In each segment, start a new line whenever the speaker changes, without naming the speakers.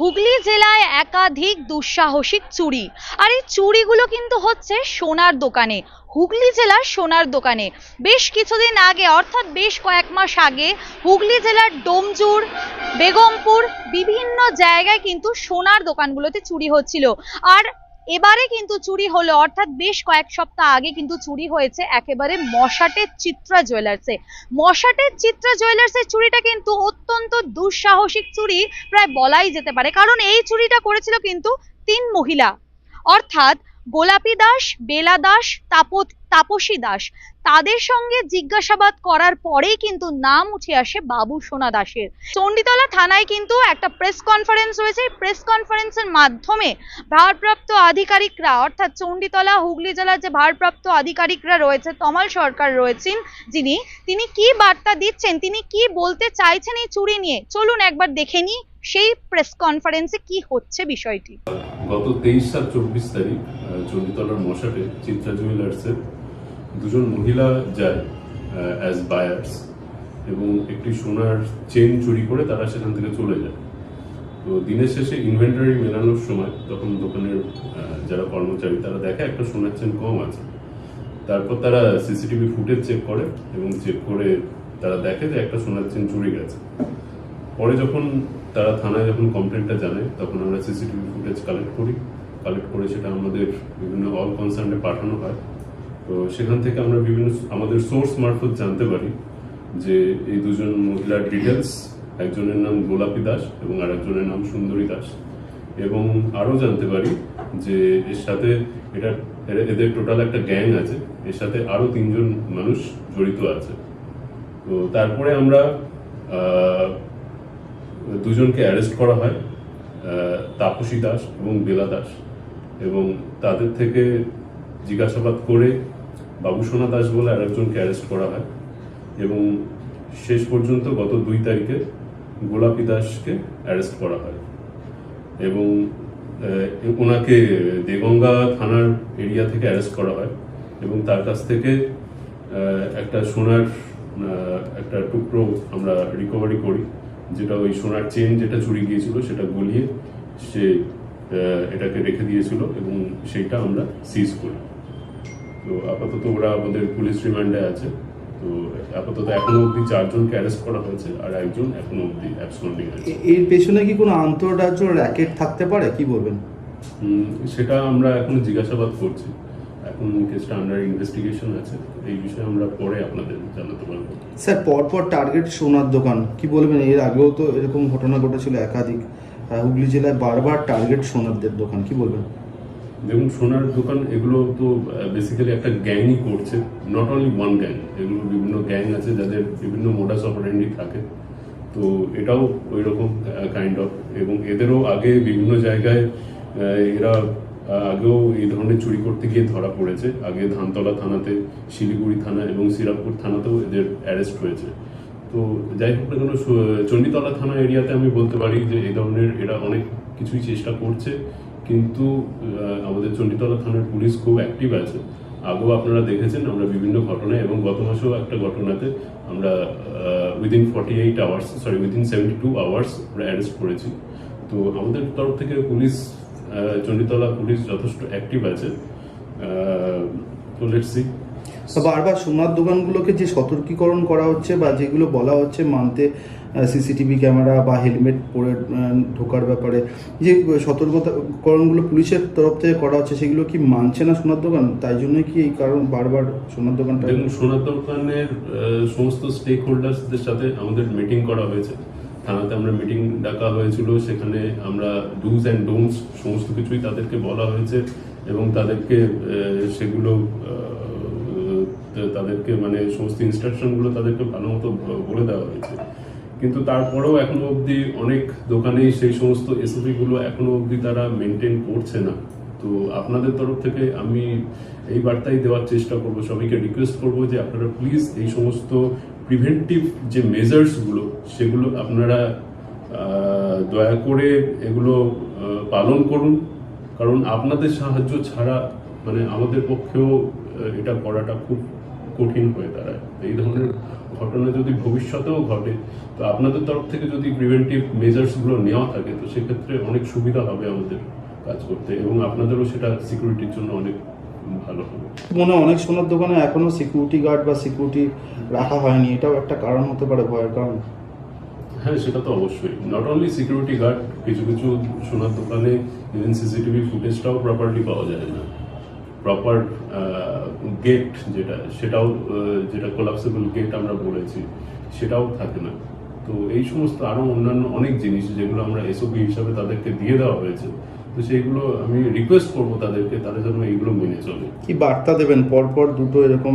হুগলি জেলায় একাধিক দুঃসাহসিক চুরি। আর এই চুরিগুলো কিন্তু হচ্ছে সোনার দোকানে। হুগলি জেলার সোনার দোকানে। বেশ কিছুদিন আগে, অর্থাৎ বেশ কয়েক মাস আগে, হুগলি জেলার ডোমজুর, বেগমপুর বিভিন্ন জায়গায় কিন্তু সোনার দোকানগুলোতে চুরি হচ্ছিল। আর এবারে কিন্তু চুরি হলো, অর্থাৎ বেশ কয়েক সপ্তাহ আগে কিন্তু চুরি হয়েছে একেবারে মশাটের চিত্রা জুয়েলার্সে মশাটের চিত্রা জুয়েলার্সের চুরিটা কিন্তু অত্যন্ত দুঃসাহসিক চুরি প্রায় বলাই যেতে পারে, কারণ এই চুরিটা করেছিল কিন্তু তিন মহিলা। অর্থাৎ গোলাপি দাস, বেলা দাস, তাপত তাপসী দাস। তাদের সঙ্গে জিজ্ঞাসাবাদ করার পরেই কিন্তু নাম উঠে আসে বাবু সোনা দাসের। চণ্ডীতলা থানায় কিন্তু একটা প্রেস কনফারেন্স এই প্রেস কনফারেন্সের মাধ্যমে ভারপ্রাপ্ত আধিকারিকরা, অর্থাৎ চণ্ডীতলা, হুগলি জেলার যে ভারপ্রাপ্ত আধিকারিকরা রয়েছে, তমাল সরকার রয়েছেন যিনি, তিনি কি বার্তা দিচ্ছেন, তিনি কি বলতে চাইছেন এই চুরি নিয়ে? চলুন একবার দেখে নিই সেই প্রেস কনফারেন্সে কি হচ্ছে বিষয়টি।
গত তেইশ সাত চব্বিশ তারিখ চণ্ডীতলার মশাটে চিত্রা জুয়েলার্সের দুজন মহিলা যায় অ্যাজ বায়ার্স এবং একটি সোনার চেন চুরি করে তারা সেখান থেকে চলে যায়। তো দিনের শেষে ইনভেন্টারি মেলানোর সময় তখন দোকানের যারা কর্মচারী তারা দেখে একটা সোনার চেন কম আছে। তারপর তারা সিসিটিভি ফুটেজ চেক করে এবং চেক করে তারা দেখে যে একটা সোনার চেন চুরি গেছে। পরে যখন তারা থানায় যখন কমপ্লেনটা জানায়, তখন আমরা সিসিটিভি ফুটেজ কালেক্ট করি। কালেক্ট করে সেটা আমাদের বিভিন্ন অল কনসার্নে পাঠানো হয়। তো সেখান থেকে আমরা বিভিন্ন আমাদের সোর্স মারফত জানতে পারি যে এই দুজন মহিলার ডিটেলস একজনের নাম গোলাপী দাস এবং আরেকজনের নাম সুন্দরী দাস। এবং আরও জানতে পারি যে এর সাথে এটা এদের টোটাল একটা গ্যাং আছে, এর সাথে আরও তিনজন মানুষ জড়িত আছে। তো তারপরে আমরা দুজনকে অ্যারেস্ট করা হয় তাপসী দাস এবং বেলা দাস। এবং তাদের থেকে জিজ্ঞাসাবাদ করে বাবুসোনা দাস বলে আরেকজনকে অ্যারেস্ট করা হয় এবং শেষ পর্যন্ত গত দুই তারিখে গোলাপী দাসকে অ্যারেস্ট করা হয় এবং ওনাকে দেগঙ্গা থানার এরিয়া থেকে অ্যারেস্ট করা হয় এবং তার কাছ থেকে একটা সোনার একটা টুকরো আমরা রিকভারি করি, যেটা ওই সোনার চেন যেটা চুরি গিয়েছিল সেটা গলিয়ে সে এটাকে রেখে দিয়েছিল এবং সেইটা আমরা সিজ করি। তো আপাতত ওরা আমাদের পুলিশ রিমান্ডে আছে। তো আপাতত এখনও অবধি চারজনকে অ্যারেস্ট করা হয়েছে আর একজন এখনও অবধি অ্যাবসন্ডিং আছে
এর পেছনে কি কোনো আন্তঃরাজ্য র্যাকেট থাকতে পারে? কি বলবেন?
সেটা আমরা এখন জিজ্ঞাসাবাদ করছি। এখন কেসটা আন্ডার ইনভেস্টিগেশন আছে। এই বিষয়ে আমরা পরে আপনাদের জানাতে পারব।
স্যার পরপর টার্গেট সোনার দোকান। কি বলবেন? এর আগেও তো এরকম ঘটনা ঘটেছিল একাধিক। হুগলি জেলায় বারবার টার্গেট সোনারদের দোকান। কি বলবেন?
দেখুন সোনার দোকান, এগুলো তো বেসিক্যালি একটা গ্যাংই করছে। নট অনলি ওয়ান গ্যাং এগুলো বিভিন্ন গ্যাং আছে যাদের বিভিন্ন মোডাস অপারেন্ডি থাকে। তো এটাও ওই রকম কাইন্ড অফ এবং এদেরও আগে বিভিন্ন জায়গায় এরা আগেও এই ধরনের চুরি করতে গিয়ে ধরা পড়েছে। আগে ধানতলা থানাতে, শিলিগুড়ি থানা এবং শ্রীরামপুর থানাতেও এদের অ্যারেস্ট হয়েছে। তো যাই হোক না কেন চণ্ডীতলা থানা এরিয়াতে আমি বলতে পারি যে এই ধরনের এরা অনেক কিছুই চেষ্টা করছে। কিন্তু আমাদের চণ্ডীতলা থানার পুলিশ খুব অ্যাক্টিভ আছে। আগেও আপনারা দেখেছেন, আমরা বিভিন্ন ঘটনায় এবং গত মাসেও একটা ঘটনাতে আমরা within forty eight hours sorry within seventy two hours আমরা অ্যারেস্ট করেছি। তো আমাদের তরফ থেকে পুলিশ চণ্ডীতলা পুলিশ যথেষ্ট অ্যাক্টিভ আছে। তো লেটস সি
বারবার সোনার দোকানগুলোকে যে সতর্কীকরণ করা হচ্ছে বা যেগুলো বলা হচ্ছে মানতে সিসিটিভি ক্যামেরা বা হেলমেট পরে ঢোকার ব্যাপারে, যে সতর্কতাকরণগুলো পুলিশের তরফ থেকে করা হচ্ছে, সেগুলো কি মানছে না সোনার দোকান? তাই জন্যই কি এই কারণ বারবার সোনার দোকানটা
সোনার দোকানের সমস্ত স্টেক হোল্ডার্সদের সাথে আমাদের মিটিং করা হয়েছে। থানাতে আমরা মিটিং ডাকা হয়েছিল, সেখানে আমরা ডুজ অ্যান্ড ডোন্টস সমস্ত কিছুই তাদেরকে বলা হয়েছে এবং তাদেরকে সেগুলো তাদেরকে মানে সমস্ত ইনস্ট্রাকশনগুলো তাদেরকে ভালো মতো বলে দেওয়া হয়েছে। কিন্তু তারপরেও এখনও অবধি অনেক দোকানেই সেই সমস্ত এসওপি গুলো এখনও অবধি তারা মেনটেন করছে না। তো আপনাদের তরফ থেকে আমি এই বার্তাই দেওয়ার চেষ্টা করব, সবাইকে রিকোয়েস্ট করব যে আপনারা প্লিজ এই সমস্ত প্রিভেন্টিভ যে মেজার্সগুলো, সেগুলো আপনারা দয়া করে এগুলো পালন করুন। কারণ আপনাদের সাহায্য ছাড়া মানে আমাদের পক্ষেও এটা করাটা খুব কঠিন হয়ে দাঁড়ায়। এই ধরনের ঘটনা যদি ভবিষ্যতেও ঘটে তো আপনাদের তরফ থেকে যদি প্রিভেন্টিভ মেজার্সগুলো নেওয়া থাকে তো সেক্ষেত্রে অনেক সুবিধা হবে আমাদের কাজ করতে এবং আপনাদেরও সেটা সিকিউরিটির জন্য অনেক ভালো হবে।
মনে অনেক সোনার দোকানে এখনও সিকিউরিটি গার্ড বা সিকিউরিটি রাখা হয়নি। এটাও একটা কারণ হতে পারে ভয়ের কারণ।
হ্যাঁ সেটা তো অবশ্যই। নট অনলি সিকিউরিটি গার্ড কিছু কিছু সোনার দোকানে ইভেন সিসিটিভি ফুটেজটাও প্রপারলি পাওয়া যায় না। প্রপার গেট যেটা সেটাও যেটা কোলাপসেবল গেট আমরা বলেছি সেটাও থাকে না। তো এই সমস্ত আরও অন্যান্য অনেক জিনিস যেগুলো আমরা এসওপি হিসাবে তাদেরকে দিয়ে দেওয়া হয়েছে তো সেইগুলো আমি রিকোয়েস্ট করব তাদেরকে তাদের জন্য এইগুলো মেনে চলে।
কি বার্তা দেবেন? পরপর দুটো এরকম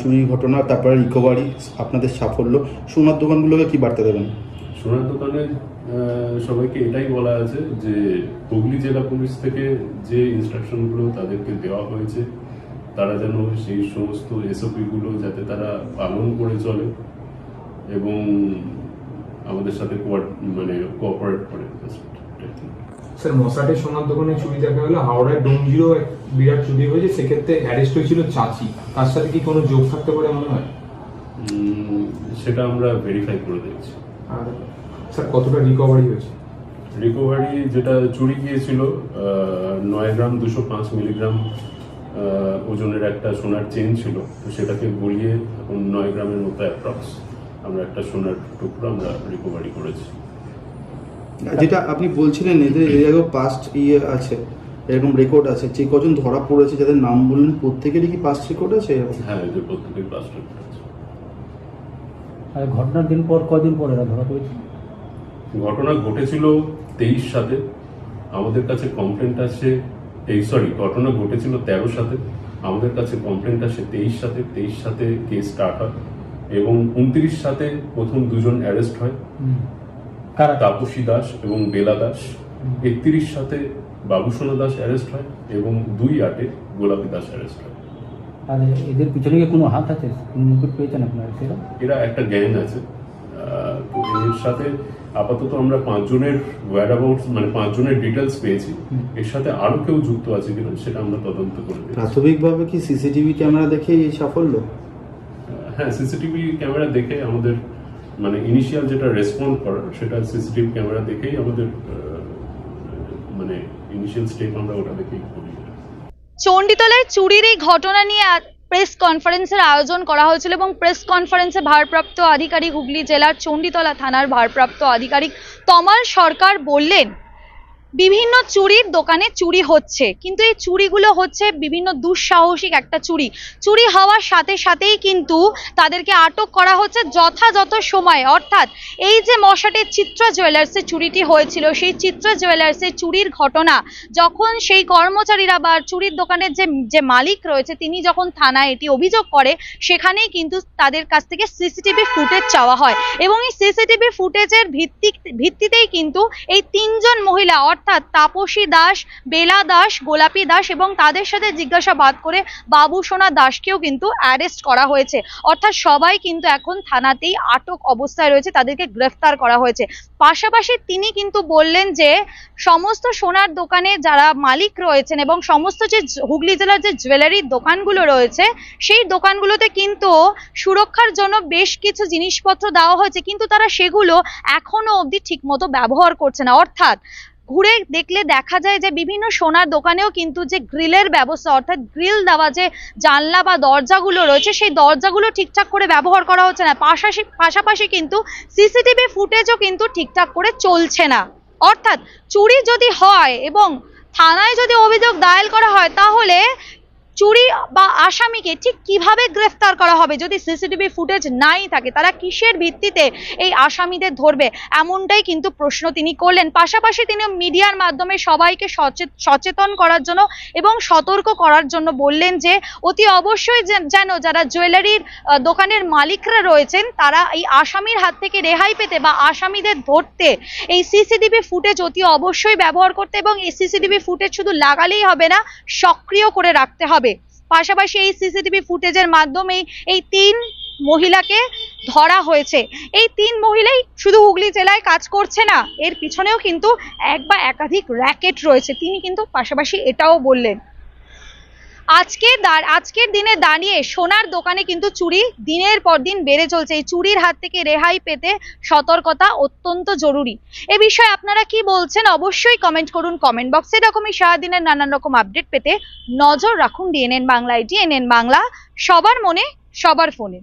চুরি ঘটনা তারপরে রিকভারি আপনাদের সাফল্য সোনার দোকানগুলোকে কি বার্তা দেবেন?
সোনার দোকানে সবাইকে এটাই বলা আছে যে হুগলি জেলা পুলিশ থেকে যে ইনস্ট্রাকশনগুলো তাদেরকে দেওয়া হয়েছে তারা যেন সেই সমস্ত এসওপি গুলো যাতে তারা পালন করে চলে এবং আমাদের সাথে মানে কোঅপারেট করে।
স্যার মশাটের সোনার দোকানে চুরি দেখা গেলো হাওড়ায় ডোমজিরও এক বিরাট চুরি হয়েছে সেক্ষেত্রে অ্যারেস্ট হয়েছিল চাচি। তার সাথে কি কোনো যোগ থাকতে পারে মনে হয়?
সেটা আমরা ভেরিফাই করে দেখছি
আর স্যার কতটা রিকভারি হয়েছে?
রিকভারি যেটা চুরি গিয়েছিল আহ, নয় গ্রাম দুশো পাঁচ মিলিগ্রাম আহ, ওজনের একটা সোনার চেন ছিল। তো সেটাকে গলিয়ে এখন নয় গ্রামের মতো অ্যাপ্রক্স আমরা একটা সোনার টুকরো আমরা রিকভারি করেছি।
যেটা আপনি বলছিলেন এদের এর আগেও পাস্ট ইয়ে আছে এরকম রেকর্ড আছে যে কজন ধরা পড়েছে যাদের নাম বললেন প্রত্যেকেরই কি পাস্ট রেকর্ড আছে?
হ্যাঁ যে প্রত্যেকের প্লাস্টার আছে।
আর ঘটনার দিন পর কদিন পর এরা ধরা পড়েছে?
ঘটনা ঘটেছিল তেইশ সালে আমাদের কাছে কমপ্লেন্ট আসে এই সরি ঘটনা ঘটেছিল তেরো সালে আমাদের কাছে কমপ্লেন্ট আসে তেইশ সাথে তেইশ সাথে কেস স্টার্ট হয় এবং উনত্রিশ সাথে প্রথম দুজন অ্যারেস্ট হয়।
কারা?
তাপসী দাস এবং বেলা দাস। একত্রিশ সাথে বাবুসোনা দাস অ্যারেস্ট হয় এবং দুই আটে গোলাপী দাস অ্যারেস্ট হয়।
আর এদের পিছনে কোনো হাত আছে? মুকুট পেয়েছেন আপনারা
এরা একটা গ্যাং আছে। এর সাথে আপাতত আমরা পাঁচজনের ওয়ার অ্যাবাউট মানে পাঁচজনের ডিটেলস পেয়েছি। এর সাথে আরও কেউ যুক্ত আছে কিনা সেটা আমরা তদন্ত করে।
প্রাথমিকভাবে কি সিসিটিভি ক্যামেরা দেখে এই সাফল্য?
হ্যাঁ সিসিটিভি ক্যামেরা দেখে আমাদের মানে ইনিশিয়াল যেটা রেসপন্ড করার সেটা সিসিটিভি ক্যামেরা দেখেই আমাদের মানে ইনিশিয়াল স্টেপ আমরা ওটা দেখেই করি।
চণ্ডীতলায় চুরির এই ঘটনা নিয়ে প্রেস কনফারেন্সের আয়োজন করা হয়েছিল এবং প্রেস কনফারেন্সে ভারপ্রাপ্ত আধিকারিক হুগলি জেলার চণ্ডীতলা থানার ভারপ্রাপ্ত আধিকারিক তমাল সরকার বললেন বিভিন্ন চুরির দোকানে চুরি হচ্ছে। কিন্তু এই চুরিগুলো হচ্ছে বিভিন্ন দুঃসাহসিক একটা চুরি। চুরি হওয়ার সাথে সাথেই কিন্তু তাদেরকে আটক করা হচ্ছে যথাযথ সময়ে। অর্থাৎ এই যে মশাটের চিত্রা জুয়েলার্সে চুরিটি হয়েছিল, সেই চিত্রা জুয়েলার্সে চুরির ঘটনা, যখন সেই কর্মচারীরা বা চুরির দোকানের যে যে মালিক রয়েছে, তিনি যখন থানায় এটি অভিযোগ করে, সেখানেই কিন্তু তাদের কাছ থেকে সিসিটিভি ফুটেজ চাওয়া হয়। এবং এই সিসিটিভি ফুটেজের ভিত্তি, ভিত্তিতেই কিন্তু এই তিনজন মহিলা অর্থাৎ তাপসী দাস, বেলা দাস, গোলাপী দাস এবং তাদের সাথে জিজ্ঞাসাবাদ করে বাবুসোনা দাসকেও কিন্তু অ্যারেস্ট করা হয়েছে। অর্থাৎ সবাই কিন্তু এখন থানাতেই আটক অবস্থায় রয়েছে, তাদেরকে গ্রেফতার করা হয়েছে। পাশাপাশি তিনি কিন্তু বললেন যে, সমস্ত সোনার দোকানে যারা মালিক রয়েছেন এবং সমস্ত যে হুগলি জেলার যে জুয়েলারির দোকানগুলো রয়েছে, সেই দোকানগুলোতে কিন্তু সুরক্ষার জন্য বেশ কিছু জিনিসপত্র দেওয়া হয়েছে, কিন্তু তারা সেগুলো এখনও অবধি ঠিকমতো ব্যবহার করছে না। অর্থাৎ ঘুরে দেখলে দেখা যায় যে বিভিন্ন সোনার দোকানেও কিন্তু যে গ্রিলের ব্যবস্থা, অর্থাৎ গ্রিল দেওয়া যে জানলা বা দরজাগুলো রয়েছে, সেই দরজাগুলো ঠিকঠাক করে ব্যবহার করা হচ্ছে না। পাশাপাশি পাশাপাশি কিন্তু সিসিটিভি ফুটেজও কিন্তু ঠিকঠাক করে চলছে না। অর্থাৎ চুরি যদি হয় এবং থানায় যদি অভিযোগ দায়ের করা হয়, তাহলে চুরি বা আসামিকে ঠিক কীভাবে গ্রেফতার করা হবে? যদি সিসিটিভি ফুটেজ নাই থাকে, তারা কিসের ভিত্তিতে এই আসামিদের ধরবে? এমনটাই কিন্তু প্রশ্ন তিনি করলেন। পাশাপাশি তিনি মিডিয়ার মাধ্যমে সবাইকে সচে- সচেতন করার জন্য এবং সতর্ক করার জন্য বললেন যে, অতি অবশ্যই যেন যারা জুয়েলারির দোকানের মালিকরা রয়েছেন, তারা এই আসামির হাত থেকে রেহাই পেতে বা আসামিদের ধরতে এই সিসিটিভি ফুটেজ অতি অবশ্যই ব্যবহার করতে এবং এই সিসিটিভি ফুটেজ শুধু লাগালেই হবে না, সক্রিয় করে রাখতে হবে। পাশাপাশি এই সিসিটিভি ফুটেজের মাধ্যমেই এই তিন মহিলাকে ধরা হয়েছে। এই তিন মহিলাই শুধু হুগলি জেলায় কাজ করছে না, এর পিছনেও কিন্তু এক বা একাধিক র্যাকেট রয়েছে। তিনি কিন্তু পাশাপাশি এটাও বললেন। আজকে আজকের দিনে দাঁড়িয়ে সোনার দোকানে কিন্তু চুরি দিনের পর দিন বেড়ে চলছে। এই চুরির হাত থেকে রেহাই পেতে সতর্কতা অত্যন্ত জরুরি। এ বিষয়ে আপনারা কি বলছেন অবশ্যই কমেন্ট করুন। কমেন্ট বক্সে এরকমই সারাদিনের নানান রকম আপডেট পেতে নজর রাখুন। ডিএনএন বাংলা এটি ডিএনএন বাংলা, সবার মনে, সবার ফোনে।